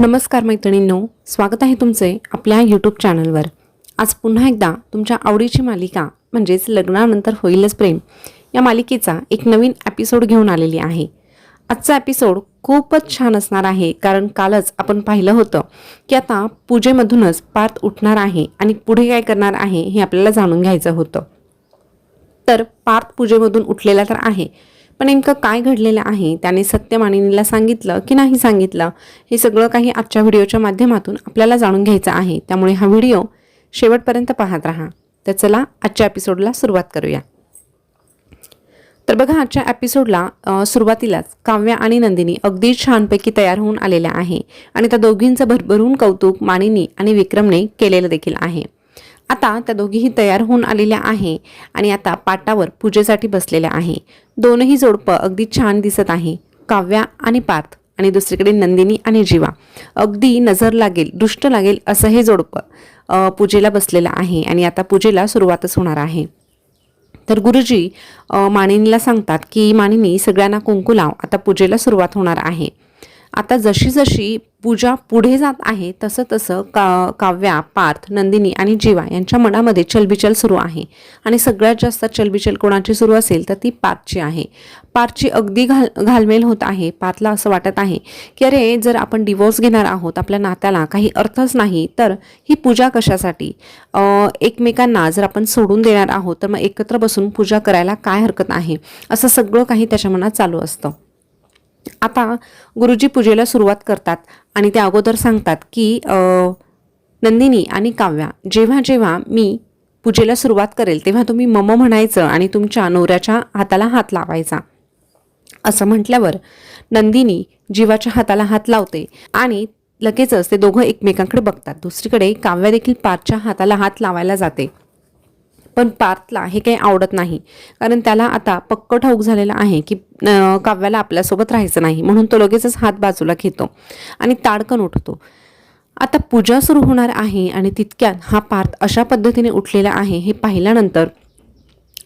नमस्कार मैत्रिणींनो स्वागत आहे तुमचे आपल्या यूट्यूब चॅनलवर आज पुन्हा एकदा तुमच्या आवडीची मालिका म्हणजेच लग्नानंतर होईलच प्रेम या मालिकेचा एक नवीन एपिसोड घेऊन आलेली आहे. आजचा एपिसोड खूपच छान असणार आहे कारण कालच आपण पाहिलं होतं की आता पूजेमधूनच पार्थ उठणार आहे आणि पुढे काय करणार आहे हे आपल्याला जाणून घ्यायचं होतं. तर पार्थ पूजेमधून उठलेला तर आहे पण नेमकं काय घडलेलं आहे त्याने सत्यमानिनीला सांगितलं की नाही सांगितलं हे सगळं काही आजच्या व्हिडिओच्या माध्यमातून आपल्याला जाणून घ्यायचं आहे. त्यामुळे हा व्हिडिओ शेवटपर्यंत पाहत राहा. तर चला आजच्या एपिसोडला सुरुवात करूया. तर बघा आजच्या एपिसोडला सुरुवातीलाच काव्या आणि नंदिनी अगदी छानपैकी तयार होऊन आलेल्या आहे आणि त्या दोघींचं भरभरून कौतुक मानिनी आणि विक्रमने केलेलं देखील आहे. आता त्या दोघीही तयार होऊन आलेल्या आहे आणि आता पाटावर पूजेसाठी बसलेल्या आहे. दोनही जोडपं अगदी छान दिसत आहे. काव्या आणि पार्थ आणि दुसरीकडे नंदिनी आणि जीवा. अगदी नजर लागेल दुष्ट लागेल असं हे जोडपं पूजेला बसलेलं आहे आणि आता पूजेला सुरुवातच होणार आहे. तर गुरुजी मानिनीला सांगतात की मानिनी सगळ्यांना कुंकू लाव. आता पूजेला सुरुवात होणार आहे. आता जशी जशी पूजा पुढे जात आहे तसं तसं का काव्या पार्थ नंदिनी आणि जीवा यांच्या मनामध्ये चलबिचल सुरू आहे. आणि सगळ्यात जास्त चलबिचल कोणाची सुरू असेल तर ती पार्थची आहे. पार्थची अगदी घाल घालमेल होत आहे. पार्थला असं वाटत आहे की अरे जर आपण डिवोर्स घेणार आहोत आपल्या नात्याला काही अर्थच नाही तर ही पूजा कशासाठी? एकमेकांना जर आपण सोडून देणार आहोत तर मग एकत्र बसून पूजा करायला काय हरकत आहे? असं सगळं काही त्याच्या मनात चालू असतं. आता गुरुजी पूजेला सुरुवात करतात आणि त्या अगोदर सांगतात की नंदिनी आणि काव्या जेव्हा जेव्हा मी पूजेला सुरुवात करेल तेव्हा तुम्ही मम म्हणायचं आणि तुमच्या नवऱ्याच्या हाताला हात लावायचा. असं म्हटल्यावर नंदिनी जीवाच्या हाताला हात लावते आणि लगेचच ते दोघं एकमेकांकडे बघतात. दुसरीकडे काव्या देखील पारच्या हाताला हात लावायला जाते. पण पार्थला हे काही आवडत नाही. कारण त्याला आता पक्क ठाऊक झालेलं आहे की काव्याला आपल्यासोबत राहायचं नाही. म्हणून तो लगेचच हात बाजूला घेतो आणि ताडकन उठतो. आता पूजा सुरू होणार आहे आणि तितक्यात हा पार्थ अशा पद्धतीने उठलेला आहे हे पाहिल्यानंतर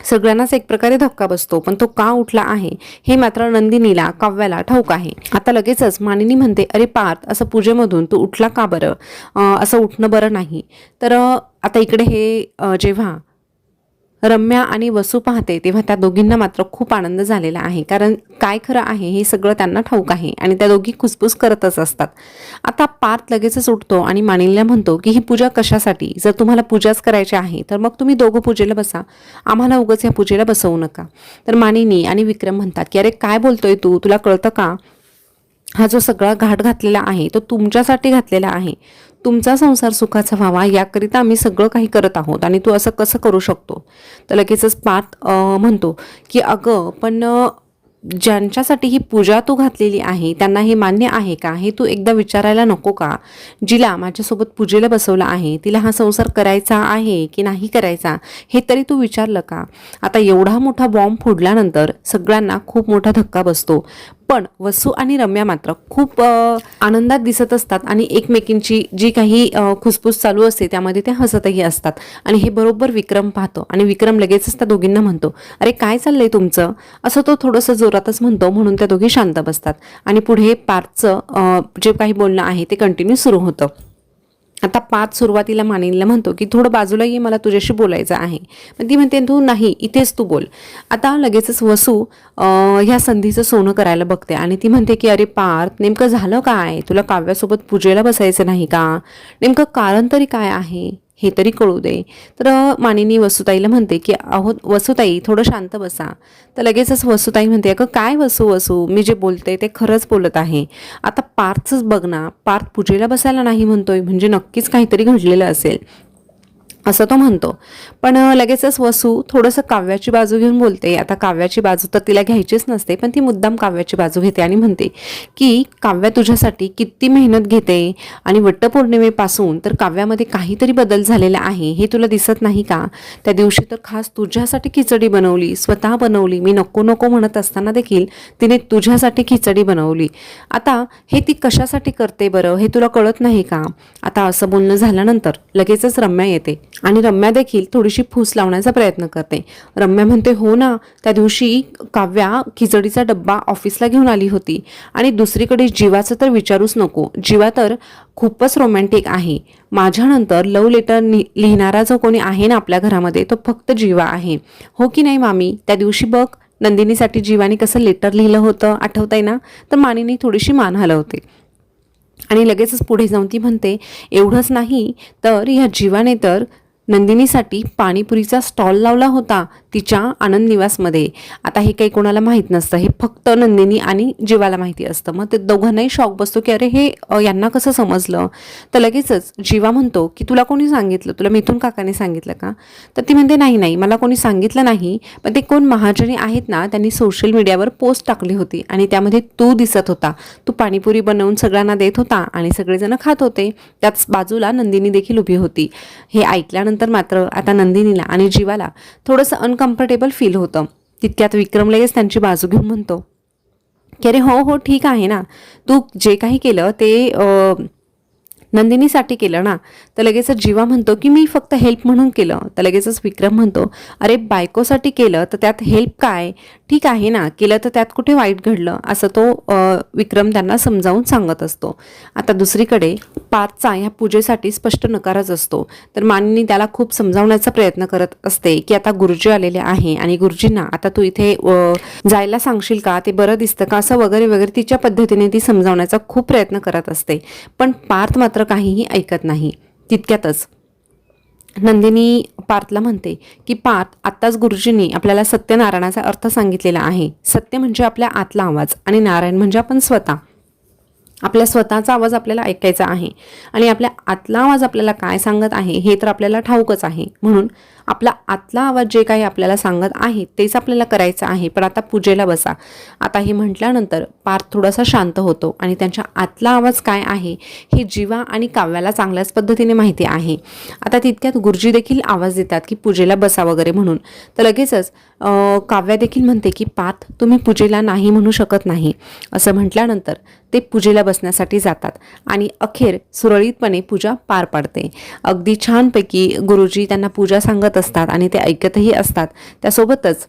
सगळ्यांनाच एक प्रकारे धक्का बसतो. पण तो का उठला आहे हे मात्र नंदिनीला काव्याला ठाऊक आहे. आता लगेचच मानिनी म्हणते अरे पार्थ असं पूजेमधून तू उठला का बरं? असं उठणं बरं नाही. तर आता इकडे हे जेव्हा रम्या आणि वसू पाहते तेव्हा त्या दोघींना मात्र खूप आनंद झालेला आहे. कारण काय खरं आहे हे सगळं त्यांना ठाऊक आहे आणि त्या दोघी खुसफुस करतच असतात. आता पार्थ लगेचच उठतो आणि मानिनीला म्हणतो की ही पूजा कशासाठी? जर तुम्हाला पूजाच करायची आहे तर मग तुम्ही दोघं पूजेला बसा. आम्हाला उगाच या पूजेला बसवू नका. तर मानिनी आणि विक्रम म्हणतात की अरे काय बोलतोय तू? तुला कळतं का? हा जो सगळा घाट घातलेला आहे तो तुमच्यासाठी घातलेला आहे. तुमचा संसार सुखाचा व्हावा याकरिता आम्ही सगळं काही करत आहोत आणि तू असं कसं करू शकतो? तर लगेचच पात म्हणतो की अगं पण ज्यांच्यासाठी ही पूजा तू घातलेली आहे त्यांना हे मान्य आहे का? हे तू एकदा विचारायला नको का? जिला माझ्यासोबत पूजेला बसवलं आहे तिला हा संसार करायचा आहे की नाही करायचा? हे तरी तू विचारलं का? आता एवढा मोठा बॉम्ब फोडल्यानंतर सगळ्यांना खूप मोठा धक्का बसतो. पण वसू आणि रम्या मात्र खूप आनंदात दिसत असतात आणि एकमेकींची जी काही खुसफुस चालू असते त्यामध्ये ते हसतही असतात. आणि हे बरोबर विक्रम पाहतो आणि विक्रम लगेचच त्या दोघींना म्हणतो अरे काय चाललंय तुमचं? असं तो थोडंसं जोरातच म्हणतो म्हणून त्या दोघी शांत बसतात. आणि पुढे पार्थचं जे काही बोलणं आहे ते कंटिन्यू सुरू होतं. आता पाच सुरुवातीला मानिनीला म्हणतो की थोडं बाजूला ये मला तुझ्याशी बोलायचं आहे. मग ती म्हणते तू नाही इथेच तू बोल. आता लगेचच वसू ह्या संधीचं सोनं करायला बघते आणि ती म्हणते की अरे पार्थ नेमकं झालं काय? तुला काव्यासोबत पूजेला बसायचं नाही का? नेमकं कारण तरी काय आहे? हे तरी कळू दे. तर मानिनी वसुताईला म्हणते की अहो वसुताई थोडं शांत बसा. तर लगेचच वसुताई म्हणते अगं काय वसू वसू? मी जे बोलते ते खरंच बोलत आहे. आता पार्थच बघ ना पार्थ पूजेला बसायला नाही म्हणतोय म्हणजे नक्कीच काहीतरी घडलेलं असेल. असं तो म्हणतो. पण लगेचच वसू थोडंसं काव्याची बाजू घेऊन बोलते. आता काव्याची बाजू तर तिला घ्यायचीच नसते पण ती मुद्दाम काव्याची बाजू घेते आणि म्हणते की काव्या तुझ्यासाठी किती मेहनत घेते आणि वट्टपौर्णिमेपासून तर काव्यामध्ये काहीतरी बदल झालेला आहे हे तुला दिसत नाही का? त्या दिवशी तर खास तुझ्यासाठी खिचडी बनवली स्वतः बनवली. मी नको नको म्हणत असताना देखील तिने तुझ्यासाठी खिचडी बनवली. आता हे ती कशासाठी करते बरं? हे तुला कळत नाही का? आता असं बोलणं झाल्यानंतर लगेचच रम्या येते. आणि रम्या देखील थोडीशी फूस लावण्याचा प्रयत्न करते. रम्या म्हणते हो ना त्या दिवशी काव्या खिचडीचा डब्बा ऑफिसला घेऊन आली होती आणि दुसरीकडे जीवाचं तर विचारूच नको. जीवा तर खूपच रोमॅन्टिक आहे. माझ्यानंतर लव लेटर लिहिणारा जो कोणी आहे ना आपल्या घरामध्ये तो फक्त जीवा आहे. हो की नाही मामी? त्या दिवशी बघ नंदिनीसाठी जीवाने कसं लेटर लिहिलं होतं आठवतंय ना? तर मानिनी थोडीशी मान हलवते. आणि लगेचच पुढे जाऊन ती म्हणते एवढंच नाही तर ह्या जीवाने तर नंदिनीसाठी पाणीपुरीचा स्टॉल लावला होता. तिच्या आनंद निवासमध्ये. आता हे काही कोणाला माहीत नसतं. हे फक्त नंदिनी आणि जीवाला माहिती असतं. मग ते दोघांनाही शॉक बसतो की अरे हे यांना कसं समजलं? तर लगेचच जीवा म्हणतो की तुला कोणी सांगितलं? तुला मिथून काकाने सांगितलं का? तर ती म्हणते नाही नाही मला कोणी सांगितलं नाही. पण ते कोण महाजनी आहेत ना त्यांनी सोशल मीडियावर पोस्ट टाकली होती आणि त्यामध्ये तू दिसत होता. तू पाणीपुरी बनवून सगळ्यांना देत होता आणि सगळेजण खात होते. त्याच बाजूला नंदिनी देखील उभी होती. हे ऐकल्यानंतर मात्र आता नंदिनीला आणि जीवाला थोडंसं अनकम्फर्टेबल फील होतं. तितक्यात विक्रम लगेच त्यांची बाजू घेऊन म्हणतो की अरे हो हो ठीक आहे ना. तू जे काही केलं ते नंदिनीसाठी केलं ना. तर लगेचच जीवा म्हणतो की मी फक्त हेल्प म्हणून केलं. तर लगेचच विक्रम म्हणतो अरे बायकोसाठी केलं तर त्यात हेल्प काय? ठीक आहे ना केलं तर त्यात कुठे वाईट घडलं असं तो विक्रम त्यांना समजावून सांगत असतो. आता दुसरीकडे पाचचा ह्या पूजेसाठी स्पष्ट नकारच असतो. तर मानिनी त्याला खूप समजावण्याचा प्रयत्न करत असते की आता गुरुजी आलेले आहे आणि गुरुजींना आता तू इथे जायला सांगशील का? ते बरं दिसतं का? असं वगैरे वगैरे तिच्या पद्धतीने ती समजावण्याचा खूप प्रयत्न करत असते. पण पार्थ मात्र काहीही ऐकत नाही. तितक्यातच नंदिनी पार्थला म्हणते की पार्थ आत्ताच गुरुजींनी आपल्याला सत्यनारायणाचा अर्थ सांगितलेला आहे. सत्य म्हणजे आपल्या आतला आवाज आणि नारायण म्हणजे आपण स्वतः. आपल्या स्वतःचा आवाज आपल्याला ऐकायचा आहे आणि आपल्या आतला आवाज आपल्याला काय सांगत आहे हे तर आपल्याला ठाऊकच आहे. म्हणून आपला आतला आवाज जे काही आपल्याला सांगत आहे तेच आपल्याला करायचं आहे. पण आता पूजेला बसा. आता हे म्हटल्यानंतर पार्थ थोडासा शांत होतो आणि त्यांच्या आतला आवाज काय आहे हे जीवा आणि काव्याला चांगल्याच पद्धतीने माहिती आहे. आता तितक्यात गुरुजी देखील आवाज देतात की पूजेला बसा वगैरे म्हणून. तर लगेचच काव्या देखील म्हणते की पार्थ तुम्ही पूजेला नाही म्हणू शकत नाही. असं म्हटल्यानंतर ते पूजेला बसण्यासाठी जातात आणि अखेर सुरळीतपणे पूजा पार पाडते. अगदी छानपैकी गुरुजी त्यांना पूजा सांगत असतात आणि ते ऐकतही असतात. त्यासोबतच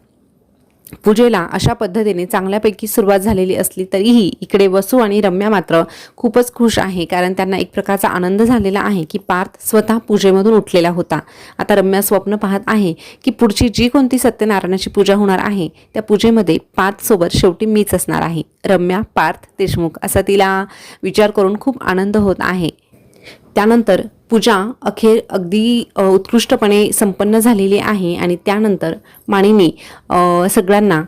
पूजेला अशा पद्धतीने चांगल्यापैकी सुरुवात झालेली असली तरीही इकडे वसू आणि रम्या मात्र खूपच खुश आहे. कारण त्यांना एक प्रकारचा आनंद झालेला आहे की पार्थ स्वतः पूजेमधून उठलेला होता. आता रम्या स्वप्न पाहत आहे की पुढची जी कोणती सत्यनारायणाची पूजा होणार आहे त्या पूजेमध्ये पार्थसोबत शेवटी मीच असणार आहे. रम्या पार्थ देशमुख असा तिला विचार करून खूप आनंद होत आहे. त्यानंतर पूजा अखेर अगदी उत्कृष्टपणे संपन्न झालेली आहे आणि त्यानंतर माणिनी सगळ्यांना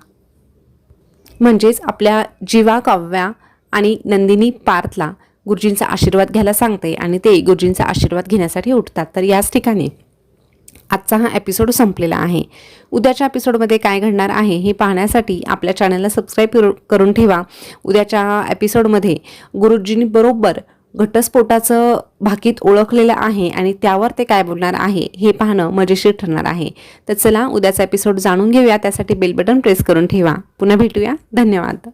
म्हणजेच आपल्या जीवा काव्या आणि नंदिनी पार्थला गुरुजींचा आशीर्वाद घ्यायला सांगते आणि ते गुरुजींचा आशीर्वाद घेण्यासाठी उठतात. तर याच ठिकाणी आजचा हा एपिसोड संपलेला आहे. उद्याच्या एपिसोडमध्ये काय घडणार आहे हे पाहण्यासाठी आपल्या चॅनलला सबस्क्राईब करू करून ठेवा. उद्याच्या एपिसोडमध्ये गुरुजींनी बरोबर घटस्फोटाचं भाकीत ओळखलेलं आहे आणि त्यावर ते काय बोलणार आहे हे पाहणं मजेशीर ठरणार आहे. तर चला उद्याचा एपिसोड जाणून घेऊया. त्यासाठी बेल बटन प्रेस करून ठेवा. पुन्हा भेटूया. धन्यवाद.